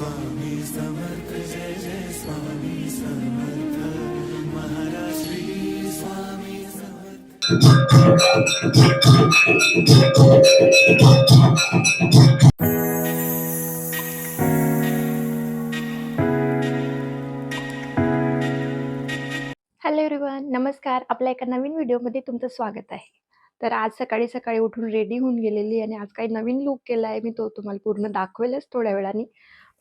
Hello everyone नमस्कार. आपल्या एका नवीन व्हिडिओमध्ये तुमचं स्वागत आहे. तर आज सकाळी सकाळी उठून रेडी होऊन गेलेली आणि आज काही नवीन लुक केला आहे. मी तो तुम्हाला पूर्ण दाखवेलच थोड्या वेळाने.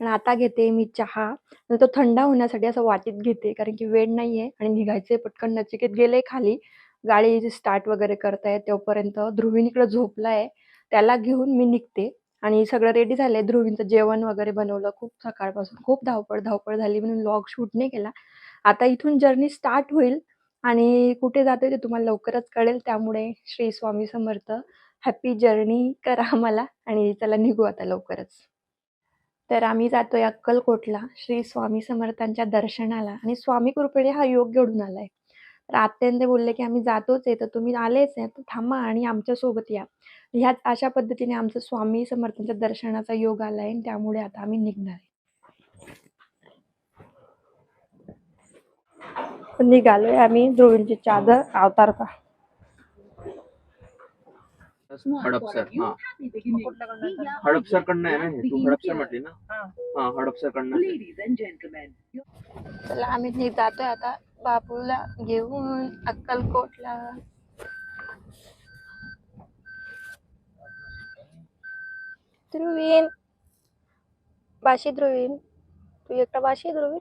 पण आता घेते मी चहा तो थंड होण्यासाठी असं वाटीत घेते कारण की वेळ नाही आहे आणि निघायचे पटकन नचिकेत गेले खाली. गाडी स्टार्ट वगैरे करताय तोपर्यंत ध्रुवीन झोपलाय झोपला आहे त्याला घेऊन मी निघते. आणि सगळं रेडी झालंय. ध्रुवींचं जेवण वगैरे बनवलं खूप सकाळपासून. खूप धावपळ धावपळ झाली म्हणून लॉग शूट नाही केला. आता इथून जर्नी स्टार्ट होईल आणि कुठे जातोय ते तुम्हाला लवकरच कळेल. त्यामुळे श्री स्वामी समर्थ हॅपी जर्नी करा मला आणि चला निघू आता लवकरच. तर आम्ही जातोय अक्कलकोटला श्री स्वामी समर्थांच्या दर्शनाला. आणि स्वामी कुरपडे हा योग घडून आलाय. तर आत्याने बोलले की आम्ही जातोच आहे तर तुम्ही आलेच आहे तर थांबा आणि आमच्यासोबत या. ह्याच अशा पद्धतीने आमचं स्वामी समर्थांच्या दर्शनाचा योग आलाय आणि त्यामुळे आता आम्ही निघणार आहे. निघालोय आम्ही ध्रुवींची चादर अवतार का हडपसर हा. हडपसर कडनं आहे ना हे? तू हडपसर म्हटली ना? हा. हडपसर कडनं चला आम्ही नि- जातोय आता. बाबूला घेऊन अक्कलकोटला. ध्रुवीन. बाशी ध्रुवीन. तू एकटा बाशी ध्रुवीन?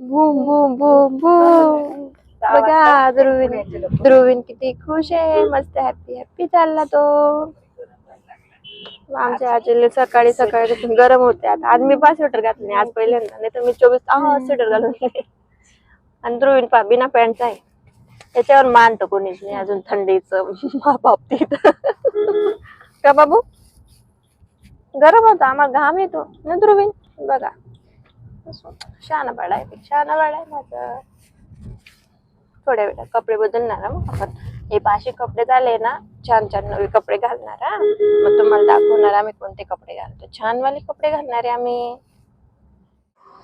Boom boom boom boom. बघा ध्रुवीन ध्रुवीन किती खुश आहे मस्त हॅपी हॅपी चालला तो. आमच्या आजीला सकाळी सकाळी गरम होते. आता आज मी पाच स्वेटर घातले आज पहिल्यांदा. नाही तर मी चोवीस तास स्वेटर घालून. आणि ध्रुवीन पा बिना पॅन्टचा आहे. त्याच्यावर मानतो कोणीच नाही अजून थंडीचं. बाबतीत का बाबू? गरम होतं आम्हाला घाम येतो. ना ध्रुवीन? बघा. शहाणा पाडाय शहाणा पाडाय माझं. थोड्या वेळात कपडे बदलणार मग आपण. हे पाचशे कपडे झाले ना छान छान नवे कपडे घालणार हा. मग तुम्हाला दाखवणार आम्ही कोणते कपडे घालतो. छान वाले कपडे घालणार आहे आम्ही.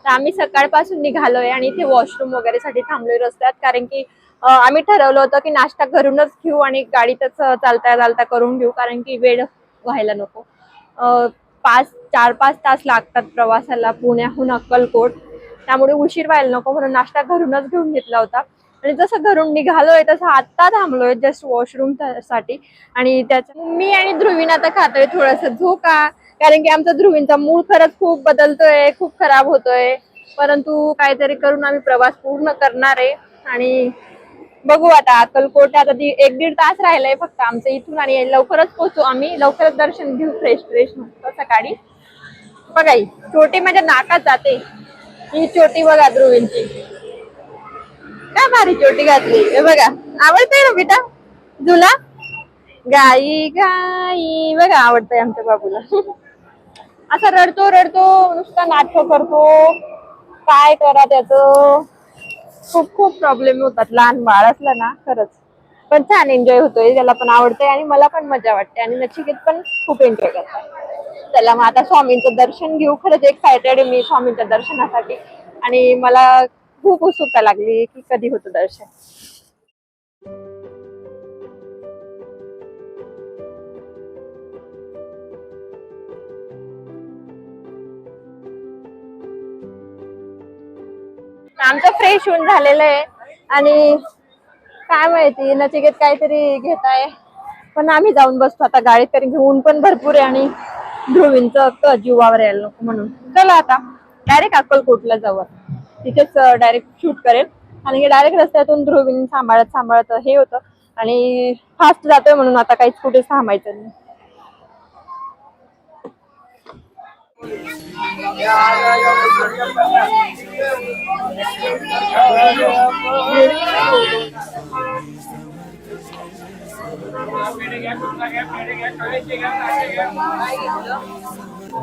तर आम्ही सकाळपासून निघालोय आणि इथे वॉशरूम वगैरे साठी थांबलोय रस्त्यात कारण की आम्ही ठरवलं होतं की नाश्ता घरूनच घेऊ आणि गाडीतच चालता चालता करून घेऊ कारण की वेळ व्हायला नको. पाच चार पाच तास लागतात प्रवासाला पुण्याहून अक्कलकोट. त्यामुळे उशीर व्हायला नको म्हणून नाश्ता घरूनच घेऊन घेतला होता. आणि जसं घरून निघालोय तसं आत्ता थांबलोय जस्ट वॉशरूमसाठी. आणि त्याच्या मी आणि ध्रुवीन आता खातोय थोडस झोका कारण की आमचा ध्रुवींचा मूळ खरंच खूप बदलतोय खूप खराब होतोय. परंतु काहीतरी करून आम्ही प्रवास पूर्ण करणार आहे. आणि बघू आता अक्कलकोट आता ती एक दीड तास राहिलाय फक्त आमचं इथून आणि लवकरच पोहोचू आम्ही. लवकरच दर्शन घेऊ फ्रेश फ्रेश मस्त सकाळी. बघाई छोटी चोटी माझ्या नाकात जाते. ही चोटी बघा ध्रुवींची. काय भारी चोटी घातली. हे बघा. आवडतंय ना बेटा? तुला गाई गाई. बघा आवडतंय आमच्या बाबूला. असा रडतो रडतो नुसता नाटक करतो. काय करा त्याच? खूप खूप प्रॉब्लेम होतात. लहान बाळ असलं ना खरंच. पण छान एन्जॉय होतोय. त्याला पण आवडतंय आणि मला पण मजा वाटते. आणि नचिकेत पण खूप एन्जॉय करतात. त्याला मग आता स्वामींचं दर्शन घेऊ. खरंच एक्सायटेड मी स्वामींच्या दर्शनासाठी. आणि मला खूप उत्सुकता लागली की कधी होतं दर्शन. आमचं फ्रेश होऊन झालेलं आहे. आणि काय माहिती नचिकेत काहीतरी घेत आहे. पण आम्ही जाऊन बसतो. आता गाडीत तरी घेऊन पण भरपूर आहे आणि ध्रुवींचं जीवावर यायला नको म्हणून. चला आता. डायरेक्ट अक्कलकोटला जाऊ आता. तिथेच डायरेक्ट शूट करेल. आणि डायरेक्ट रस्त्यातून ध्रुवीन सांभाळत सांभाळत हे होतं. आणि फास्ट जातोय म्हणून आता काहीच कुठे थांबायचं नाही.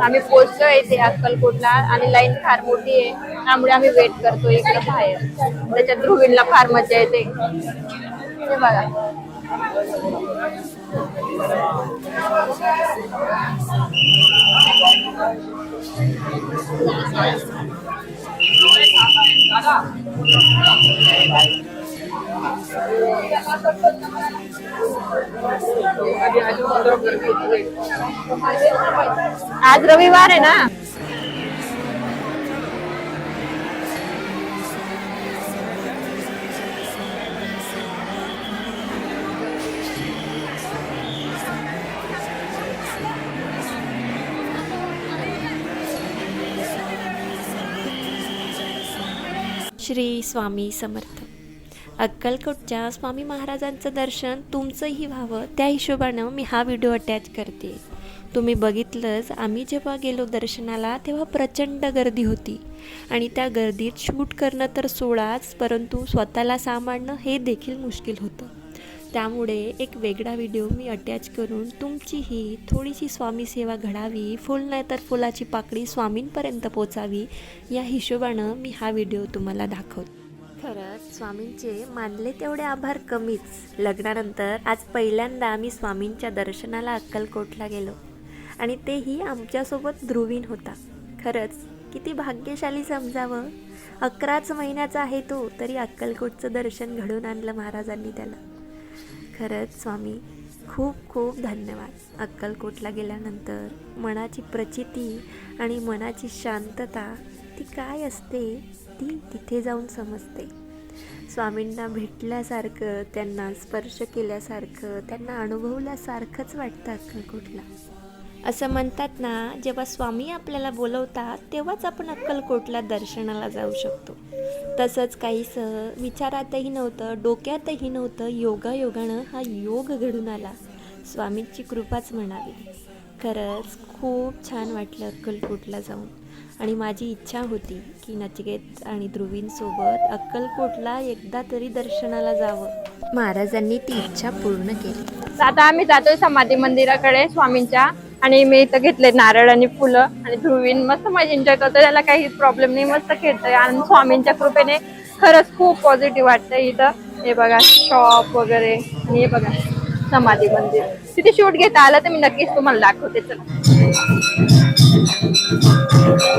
आम्ही पोहोचलोय इथे अक्कलकोटला आणि लाईन फार मोठी आहे. त्यामुळे आम्ही वेट करतो इकडे बाहेर. त्याच्यात ध्रुवीनला फार मजा येते. हे बघा. आज रविवार आहे ना? श्री स्वामी समर्थ. अक्कलकोटच्या स्वामी महाराजांचं दर्शन तुमचंही व्हावं त्या हिशोबानं मी हा व्हिडिओ अटॅच करते. तुम्ही बघितलंच आम्ही जेव्हा गेलो दर्शनाला तेव्हा प्रचंड गर्दी होती. आणि त्या गर्दीत शूट करणं तर सोडाच परंतु स्वतःला सांभाळणं हे देखील मुश्किल होतं. त्यामुळे एक वेगळा व्हिडिओ मी अटॅच करून तुमचीही थोडीशी स्वामी सेवा घडावी फुल नाही तर फुलाची पाकळी स्वामींपर्यंत पोचावी या हिशोबानं मी हा व्हिडिओ तुम्हाला दाखवतो. खरंच स्वामींचे मानले तेवढे आभार कमीच. लग्नानंतर आज पहिल्यांदा आम्ही स्वामींच्या दर्शनाला अक्कलकोटला गेलो. आणि तेही आमच्यासोबत ध्रुवीन होता. खरंच किती भाग्यशाली समजावं. अकराच महिन्याचा आहे तो तरी अक्कलकोटचं दर्शन घडून आणलं महाराजांनी त्याला. खरंच स्वामी खूप खूप धन्यवाद. अक्कलकोटला गेल्यानंतर मनाची प्रचिती आणि मनाची शांतता ती काय असते? ती तिथे जाऊन समजते. स्वामींना भेटल्यासारखं त्यांना स्पर्श केल्यासारखं त्यांना अनुभवल्यासारखंच वाटतं अक्कलकोटला असं म्हणतात ना जेव्हा स्वामी आपल्याला बोलवतात तेव्हाच आपण अक्कलकोटला दर्शनाला जाऊ शकतो. तसंच काहीसं विचारातही नव्हतं डोक्यातही नव्हतं योगायोगानं हा योग घडून आला. स्वामींची कृपाच म्हणावी. खरंच खूप छान वाटलं अक्कलकोटला जाऊन. आणि माझी इच्छा होती की नचिकेत आणि ध्रुवींसोबत अक्कलकोटला एकदा तरी दर्शनाला जावं. महाराजांनी ती इच्छा पूर्ण केली. आता आम्ही जातोय समाधी मंदिराकडे स्वामींच्या आणि मी इथं घेतले नारळ आणि फुलं आणि ध्रुवीन मस्त मजा एन्जॉय करतो त्याला काही प्रॉब्लेम नाही मस्त खेळतोय. आणि स्वामींच्या कृपेने खरंच खूप पॉझिटिव्ह वाटतंय इथं. हे बघा शॉप वगैरे आणि हे बघा समाधी मंदिर. तिथे शूट घेता आलं तर मी नक्कीच तुम्हाला दाखवते. चला.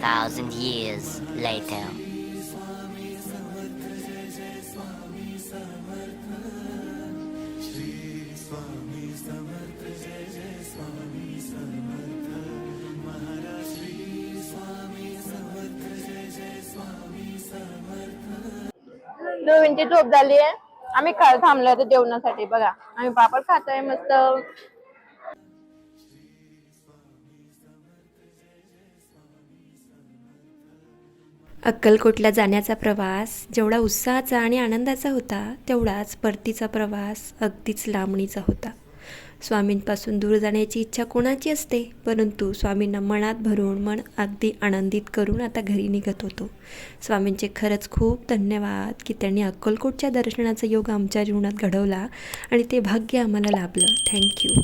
thousand years later. ध्रुवींची झोप झाली आहे आम्ही खा थांबलो होतो जेवणासाठी बघा. आम्ही पापड खातोय मस्त. अक्कलकोटला जाण्याचा प्रवास जेवढा उत्साहाचा आणि आनंदाचा होता तेवढाच परतीचा प्रवास अगदीच लांबणीचा होता. स्वामींपासून दूर जाण्याची इच्छा कोणाची असते? परंतु स्वामींना मनात भरून मन अगदी आनंदित करून आता घरी निघत होतो. स्वामींचे खरंच खूप धन्यवाद की त्यांनी अक्कलकोटच्या दर्शनाचा योग आमच्या जीवनात घडवला आणि ते भाग्य आम्हाला लाभलं. थँक्यू